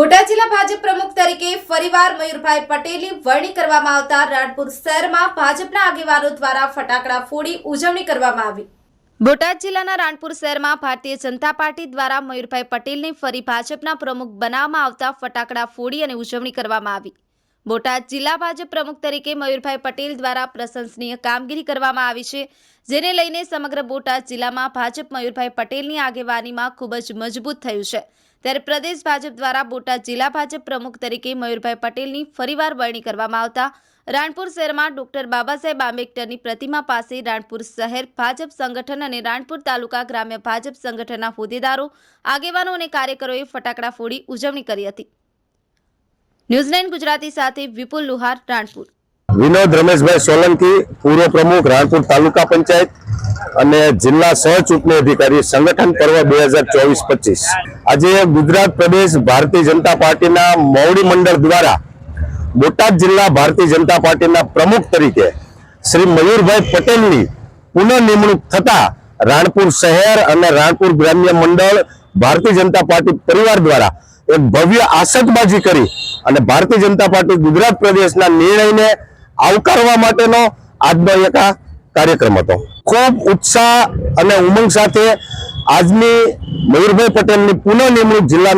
બોટાદ જિલ્લા ભાજપ પ્રમુખ તરીકે ફરીવાર મયુરભાઈ પટેલની વરણી કરવામાં આવતા રાણપુર શહેરમાં ભાજપના આગેવાનો દ્વારા ફટાકડા ફોડી ઉજવણી કરવામાં આવી. બોટાદ જિલ્લાના રાણપુર શહેરમાં ભારતીય જનતા પાર્ટી દ્વારા મયુરભાઈ પટેલને ફરી ભાજપના પ્રમુખ બનાવવામાં આવતા ફટાકડા ફોડી અને ઉજવણી કરવામાં આવી. બોટાદ જિલ્લા ભાજપ પ્રમુખ તરીકે મયુરભાઈ પટેલ દ્વારા પ્રશંસનીય કામગીરી કરવામાં આવી છે, જેને લઈને સમગ્ર બોટાદ જિલ્લામાં ભાજપ મયુરભાઈ પટેલની આગેવાનીમાં ખૂબ જ મજબૂત થયું છે. ત્યારે પ્રદેશ ભાજપ દ્વારા બોટાદ જિલ્લા ભાજપ પ્રમુખ તરીકે મયુરભાઈ પટેલની ફરીવાર વરણી કરવામાં આવતા રાણપુર શહેરમાં ડોક્ટર બાબા સાહેબ આંબેડકરની પ્રતિમા પાસે રાણપુર શહેર ભાજપ સંગઠન અને રાણપુર તાલુકા ગ્રામ્ય ભાજપ સંગઠનના હોદ્દેદારો, આગેવાનો અને કાર્યકરોએ ફટાકડા ફોડી ઉજવણી કરી હતી. ન્યૂઝીલેન્ડ ગુજરાતી સાથે વિપુલ લુહાર, રાણપુર. વિનોદ રમેશભાઈ સોલંકી, પૂર્વ પ્રમુખ, રાણપુર તાલુકા પંચાયત અને જિલ્લા સહ અધિકારી સંગઠન પર્વ બે હજાર ચોવીસ પચીસ. આજે ગુજરાત પ્રદેશ ભારતીય જનતા પાર્ટીના મોવડી મંડળ દ્વારા બોટાદ જિલ્લા ભારતીય જનતા પાર્ટીના પ્રમુખ તરીકે શ્રી મયુરભાઈ પટેલની પુનઃ નિમણૂક થતા રાણપુર શહેર અને રાણપુર ગ્રામ્ય મંડળ ભારતીય જનતા પાર્ટી પરિવાર દ્વારા એક ભવ્ય આસકબાજી કરી અને ભારતીય જનતા પાર્ટી ગુજરાત પ્રદેશના નિર્ણયને આવકારવા માટેનો આજનો એક આ કાર્યક્રમ હતો. ખૂબ ઉત્સાહ અને ઉમંગ સાથે આજની મયુરભાઈ પટેલની પુનઃ નિમણૂક જિલ્લાના